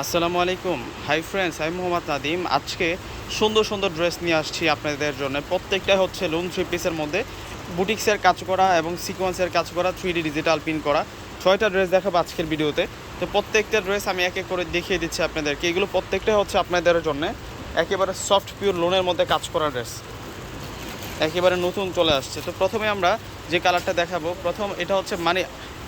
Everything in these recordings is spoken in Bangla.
আসসালামু আলাইকুম। হাই ফ্রেন্ডস আমি মোহাম্মদ নাদিম আজকে সুন্দর সুন্দর ড্রেস নিয়ে আসছি আপনাদের জন্য। প্রত্যেকটা হচ্ছে লোন থ্রি পিসের মধ্যে। বুটিক্সের কাজ করা এবং সিকোয়েন্সের কাজ করা থ্রি ডিজিটাল পিন করা। ছয়টা ড্রেস দেখাবো আজকের ভিডিওতে। তো প্রত্যেকটা ড্রেস আমি এক এক করে দেখিয়ে দিচ্ছি আপনাদেরকে। এগুলো প্রত্যেকটাই হচ্ছে আপনাদের জন্য একেবারে সফট পিওর লোনের মধ্যে কাজ করা ড্রেস একেবারে নতুন চলে আসছে। তো প্রথমে আমরা যে কালারটা দেখাবো, প্রথম এটা হচ্ছে মানে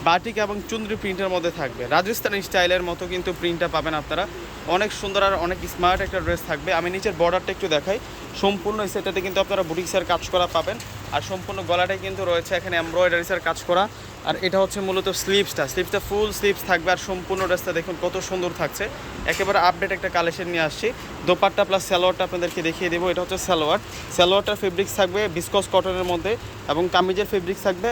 বাটিক এবং চুন্দ্রি প্রিন্টের মধ্যে থাকবে। রাজস্থানি স্টাইলের মতো কিন্তু প্রিন্টটা পাবেন আপনারা। অনেক সুন্দর আর অনেক স্মার্ট একটা ড্রেস থাকবে। আমি নিচের বর্ডারটা একটু দেখাই। সম্পূর্ণ সেটাতে কিন্তু আপনারা বুটিক্সের কাজ করা পাবেন। আর সম্পূর্ণ গলাটাই কিন্তু রয়েছে এখানে এমব্রয়ডারিসের কাজ করা। আর এটা হচ্ছে মূলত স্লিপসটা। স্লিপসটা ফুল স্লিপস থাকবে আর সম্পূর্ণ ড্রেসটা দেখুন কত সুন্দর থাকছে। একেবারে আপডেট একটা কালেকশন নিয়ে আসছি। দোপাট্টা প্লাস সালোয়ারটা আপনাদেরকে দেখিয়ে দেবো। এটা হচ্ছে সালোয়ার। সালোয়ারটার ফেব্রিক্স থাকবে বিসকস কটনের মধ্যে এবং কামিজের ফেব্রিক্স থাকবে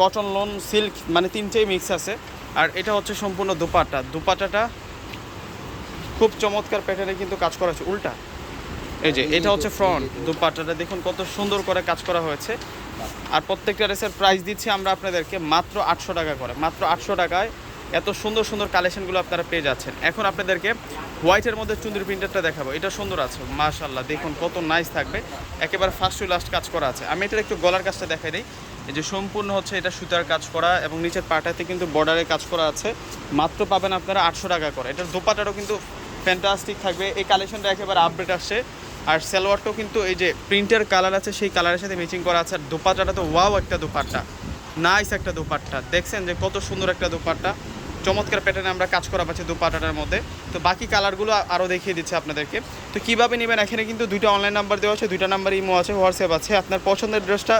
কটন লোন সিল্ক মানে তিনটেই মিক্স আছে। আর এটা হচ্ছে সম্পূর্ণ দুপাট্টা। দুপাট্টাটা খুব চমৎকার প্যাটার্নে কিন্তু কাজ করা আছে। উল্টা। এই যে, এটা হচ্ছে ফ্রন্ট দুপাট্টাটা দেখুন কত সুন্দর করে কাজ করা হয়েছে। আর প্রত্যেকটা ড্রেসের প্রাইস দিচ্ছি আমরা আপনাদেরকে মাত্র আটশো টাকা করে। মাত্র আটশো টাকায় এত সুন্দর সুন্দর কালেকশনগুলো আপনারা পেয়ে যাচ্ছেন। এখন আপনাদেরকে হোয়াইটের মধ্যে চুন্দির প্রিন্টারটা দেখাবো। এটা সুন্দর আছে মাশাল্লাহ দেখুন কত নাইস থাকবে। একেবারে ফার্স্ট টু লাস্ট কাজ করা আছে। আমি এটার একটু গলার কাজটা দেখাই দিই। এই যে সম্পূর্ণ হচ্ছে এটা সুতার কাজ করা এবং নিচের পাটাতে কিন্তু বর্ডারে কাজ করা আছে। মাত্র পাবেন আপনারা আটশো টাকা করে। এটার দোপাটারও কিন্তু ফ্যান্টাস্টিক থাকবে। এই কালেকশনটা একেবারে আপডেট আসছে। আর সালোয়ারটাও কিন্তু এই যে প্রিন্টের কালার আছে, সেই কালারের সাথে ম্যাচিং করা আছে। আর দোপাট্টাটা তো ওয়াও একটা দোপাট্টা। নাইস একটা দোপাট্টা। দেখছেন যে কত সুন্দর একটা দোপাট্টা। চমৎকার প্যাটার্নে আমরা কাজ করা পাচ্ছি দোপাট্টাটার মধ্যে। তো বাকি কালারগুলো আরও দেখিয়ে দিচ্ছে আপনাদেরকে। তো কীভাবে নেবেন? এখানে কিন্তু দুইটা অনলাইন নাম্বার দেওয়া আছে, দুইটা নাম্বার ইমো আছে হোয়াটসঅ্যাপ আছে। আপনার পছন্দের ড্রেসটা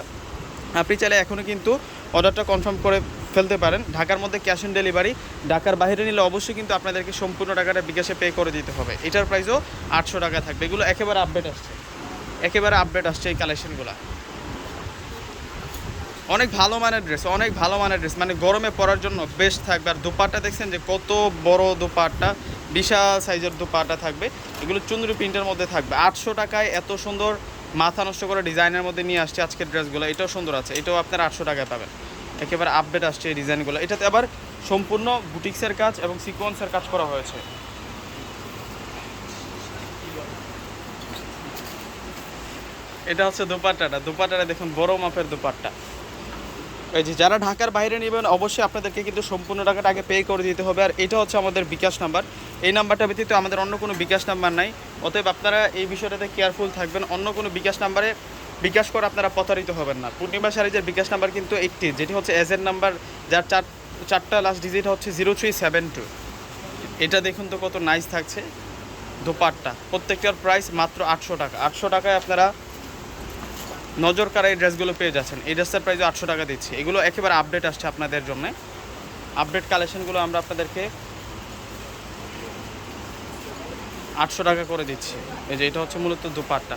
আপনি চাইলে এখনও কিন্তু অর্ডারটা কনফার্ম করে ফেলতে পারেন। ঢাকার মধ্যে ক্যাশ অন ডেলিভারি ঢাকার বাইরে নিলে অবশ্যই কিন্তু আপনাদেরকে সম্পূর্ণ টাকাটা বিকাশে পে করে দিতে হবে। এটার প্রাইসও আটশো টাকা থাকবে। এগুলো একেবারে আপডেট আসছে। একেবারে আপডেট আসছে এই কালেকশনগুলো অনেক ভালো মানের ড্রেস অনেক ভালো মানের ড্রেস মানে গরমে পরার জন্য বেস্ট থাকবে। আর দুপাট্টা দেখছেন যে কত বড় দুপাট্টা, বিশাল সাইজের দুপাট্টা থাকবে। এগুলো চুন্দরি প্রিন্টের মধ্যে থাকবে। আটশো টাকায় এত সুন্দর মাথা নষ্ট করে ডিজাইনের মধ্যে নিয়ে আসছে আজকের ড্রেসগুলো এটাও সুন্দর আছে। এটাও আপনার আটশো টাকায় পাবেন। একেবারে আপডেট আসছে এই ডিজাইনগুলো। এটাতে আবার সম্পূর্ণ বুটিক্সের কাজ এবং সিকোয়েন্সের কাজ করা হয়েছে। এটা হচ্ছে দুপাট্টাটা। দুপাট্টাটা দেখুন, বড় মাপের দুপাট্টা। এই যে যারা ঢাকার বাইরে নেবেন, অবশ্যই আপনাদেরকে কিন্তু সম্পূর্ণ টাকাটা আগে পে করে দিতে হবে। আর এটা হচ্ছে আমাদের বিকাশ নাম্বার। এই নাম্বারটা ব্যতীত আমাদের অন্য কোনো বিকাশ নাম্বার নাই। অতএব আপনারা এই বিষয়টাতে কেয়ারফুল থাকবেন। অন্য কোনো বিকাশ নাম্বারে বিকাশ করে আপনারা প্রতারিত হবেন না। পূর্ণিমা সারিজের বিকাশ নাম্বার কিন্তু একটি, যেটি হচ্ছে এজের নাম্বার, যার চার, চারটা লাস্ট ডিজিট হচ্ছে জিরো থ্রি সেভেন টু এটা দেখুন তো কত নাইস থাকছে। দোপাট্টা, প্রত্যেকটার প্রাইস মাত্র আটশো টাকা। আটশো টাকায় আপনারা নজর কারা এই ড্রেসগুলো পেয়ে যাচ্ছেন। এই ড্রেসের প্রাইস আটশো টাকা দিচ্ছি। এগুলো একেবারে আপডেট আসছে আপনাদের জন্য। আপডেট কালেকশনগুলো আমরা আপনাদেরকে আটশো টাকা করে দিচ্ছি। এই যে এটা হচ্ছে মূলত দুপাট্টা।